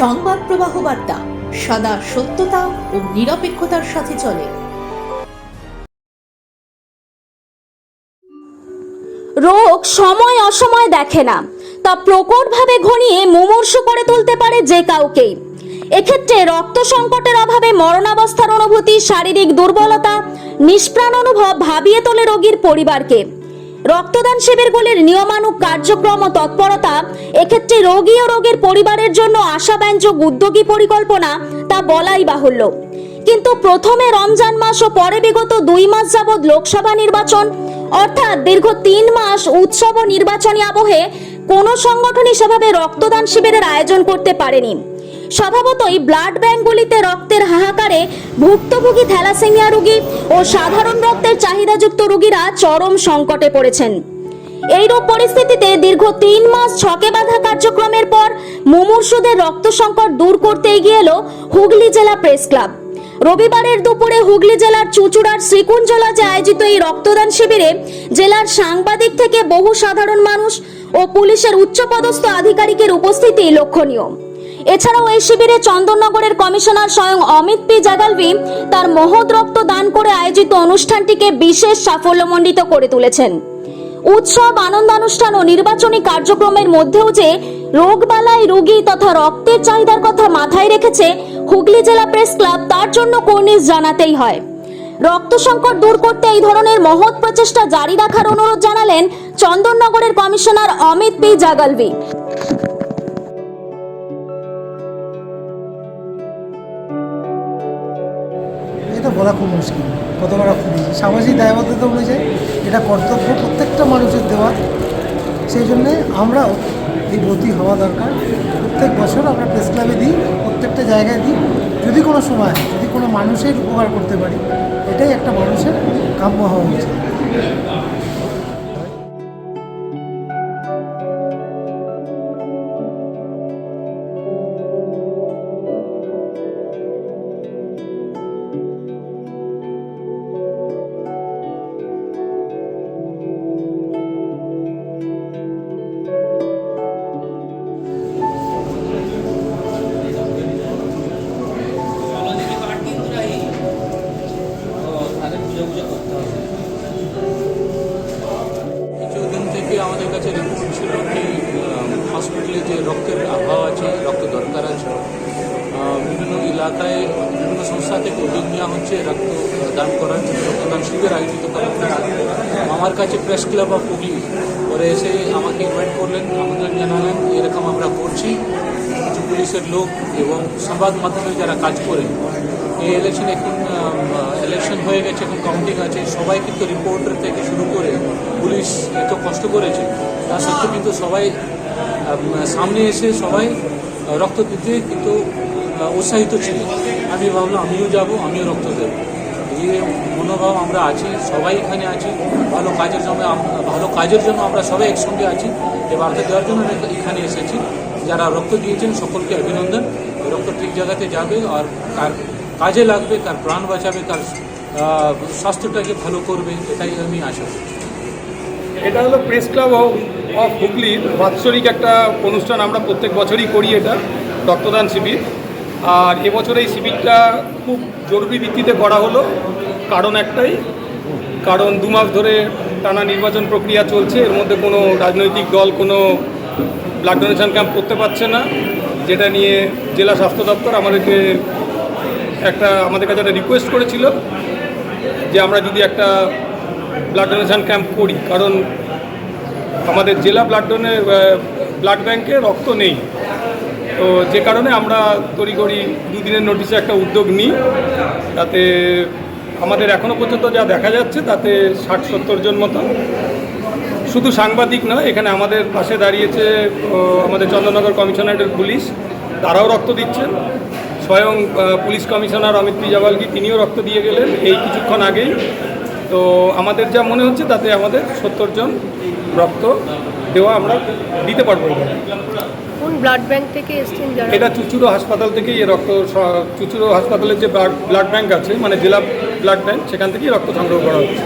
সংবাদ প্রবাহ বার্তা, সদা সত্যতা ও নিরপেক্ষতার সাথে চলে। রোগ সময় অসময় দেখে না, তা প্রকটভাবে ঘনিয়ে মুমূর্ষু করে তুলতে পারে যে কাউকেই এক্ষেত্রে রক্ত সংকটের অভাবে মরণাবস্থার অনুভূতি, শারীরিক দুর্বলতা, নিষ্প্রাণ অনুভব ভাবিয়ে তোলে রোগীর পরিবারকে। রক্তদান শিবিরগুলির নিয়মানুক কার্যক্রম ও তৎপরতা, এক্ষেত্রে রোগী ও রোগের পরিবারের জন্য আশাব্যঞ্জক উদ্যোগী পরিকল্পনা তা বলাই বাহুল্য। কিন্তু প্রথমে রমজান মাস ও পরে বিগত দুই মাস যাবৎ লোকসভা নির্বাচন, অর্থাৎ দীর্ঘ তিন মাস উৎসব ও নির্বাচনী আবহে কোনো সংগঠনই সেভাবে রক্তদান শিবিরের আয়োজন করতে পারেনি। স্বভাবতই ব্লাড ব্যাঙ্কগুলিতে রক্তের হাহাকারে ভুক্তভোগী থ্যালাসেমিয়া রোগী ও সাধারণ রক্তের চাহিদাযুক্ত রোগীরা চরম সংকটে পড়েছেন। এইরূপ পরিস্থিতিতে দীর্ঘ তিন মাস ছকে বাঁধা কার্যক্রমের পর মুমূর্ষুদের রক্ত সংকট দূর করতে এগিয়ে এলো হুগলি জেলা প্রেস ক্লাব। রবিবারের দুপুরে হুগলি জেলার চুচুড়ার শ্রীকুঞ্জলাজে আয়োজিত এই রক্তদান শিবিরে জেলার সাংবাদিক থেকে বহু সাধারণ মানুষ ও পুলিশের উচ্চপদস্থ আধিকারিকের উপস্থিতি লক্ষণীয়। এছাড়াও এই শিবিরে চন্দননগরের কমিশনার স্বয়ং অমিত পি জাগালভি তার মহৎ রক্ত দান করে আয়োজিত অনুষ্ঠানটিকে বিশেষ সাফল্যমণ্ডিত করে তুলেছেন। উৎসব, আনন্দানুষ্ঠান ও নির্বাচনী কার্যক্রমের মধ্যেও যে রোগবালাই, রোগী তথা রক্তের চাহিদার কথা মাথায় রেখেছে হুগলি জেলা প্রেস ক্লাব, তার জন্য কর্নিশ জানাতেই হয়। রক্ত সংকট দূর করতে এই ধরনের মহৎ প্রচেষ্টা জারি রাখার অনুরোধ জানালেন চন্দননগরের কমিশনার অমিত পি জাগালভি। বলা খুব মুশকিল কতবার বলা দিয়েছি সামাজিক দায়বদ্ধতা অনুযায়ী এটা কর্তব্য প্রত্যেকটা মানুষের দেওয়া। সেই জন্যে আমরাও এই ব্রতি হওয়া দরকার। প্রত্যেক বছর আমরা প্রেস ক্লাবে দিই, প্রত্যেকটা জায়গায় দিই। যদি কোনো সময়, যদি কোনো মানুষের উপকার করতে পারি, এটাই একটা মানুষের কাম্য হওয়া উচিত। আমাদের কাছে রিপোর্ট ছিল কি হসপিটালে যে রক্তের অভাব আছে রক্ত দরকার আছে বিভিন্ন এলাকায় বিভিন্ন সংস্থা থেকে উদ্যোগ নেওয়া হচ্ছে রক্ত দান করার জন্য, রক্তদান শিবির আয়োজিত করা হচ্ছে। আমার কাছে প্রেস ক্লাব অফ হুগলি পরে এসে আমাকে ইনভাইট করলেন, আমন্ত্রণ জানালেন, এরকম আমরা করছি। কিছু পুলিশের লোক এবং সংবাদ মাধ্যমে যারা কাজ করে, এই ইলেকশন এখন ইলেকশন হয়ে গেছে এখন কাউন্টিং আছে। সবাই কিন্তু রিপোর্টার থেকে শুরু করে পুলিশ এত কষ্ট করেছে। তা সত্ত্বেও কিন্তু সবাই সামনে এসে সবাই রক্ত দিতে কিন্তু উৎসাহিত ছিল। আমি ভাবলাম, আমিও যাব, আমিও রক্ত দেবো। এই মনোভাব আমরা আছি, সবাই এখানে আছি। ভালো কাজের জন্য ভালো কাজের জন্য আমরা সবাই একসঙ্গে আছি। এই বার্তা দেওয়ার জন্য এখানে এসেছি। যারা রক্ত দিয়েছেন, সকলকে অভিনন্দন। রক্ত ঠিক জায়গাতে যাবে আর কাজে লাগবে, তার প্রাণ বাঁচাবে, তার স্বাস্থ্যটাকে ভালো করবে, এটাই আমি আশা করি। এটা হলো প্রেস ক্লাব অফ হুগলির বাৎসরিক একটা অনুষ্ঠান, আমরা প্রত্যেক বছরই করি এটা, রক্তদান শিবির। আর এবছর এই শিবিরটা খুব জরুরি ভিত্তিতে করা হলো, কারণ একটাই, কারণ দু মাস ধরে টানা নির্বাচন প্রক্রিয়া চলছে, এর মধ্যে কোনো রাজনৈতিক দল, কোনো ব্লাড ডোনেশন ক্যাম্প করতে পারছে না, যেটা নিয়ে জেলা স্বাস্থ্য দপ্তর আমাদেরকে একটা আমাদের কাছে একটা রিকোয়েস্ট করেছিল যে আমরা যদি একটা ব্লাড ডোনেশন ক্যাম্প করি, কারণ আমাদের জেলা ব্লাড ডোনে ব্লাড ব্যাংকে রক্ত নেই। তো যে কারণে আমরা তড়িঘড়ি দুদিনের নোটিশে একটা উদ্যোগ নিই, তাতে আমাদের এখনও পর্যন্ত যা দেখা যাচ্ছে, তাতে ষাট, সত্তর জন মতো শুধু সাংবাদিক নয়, এখানে আমাদের পাশে দাঁড়িয়েছে আমাদের চন্দ্রনগর কমিশনারেটের পুলিশ, তারাও রক্ত দিচ্ছেন। স্বয়ং পুলিশ কমিশনার অমিত পিজাওয়ালকি তিনিও রক্ত দিয়ে গেলেন এই কিছুক্ষণ আগেই। তো আমাদের যা মনে হচ্ছে তাতে আমাদের সত্তর জন রক্ত দেওয়া আমরা দিতে পারব। কোন ব্লাড ব্যাংক থেকে এসছেন যারা? এটা চুচুড়ো হাসপাতাল থেকেই এই রক্ত চুচুড়ো হাসপাতালের যে ব্লাড ব্লাড ব্যাংক আছে মানে জেলা ব্লাড ব্যাংক সেখান থেকেই রক্ত সংগ্রহ করা হচ্ছে।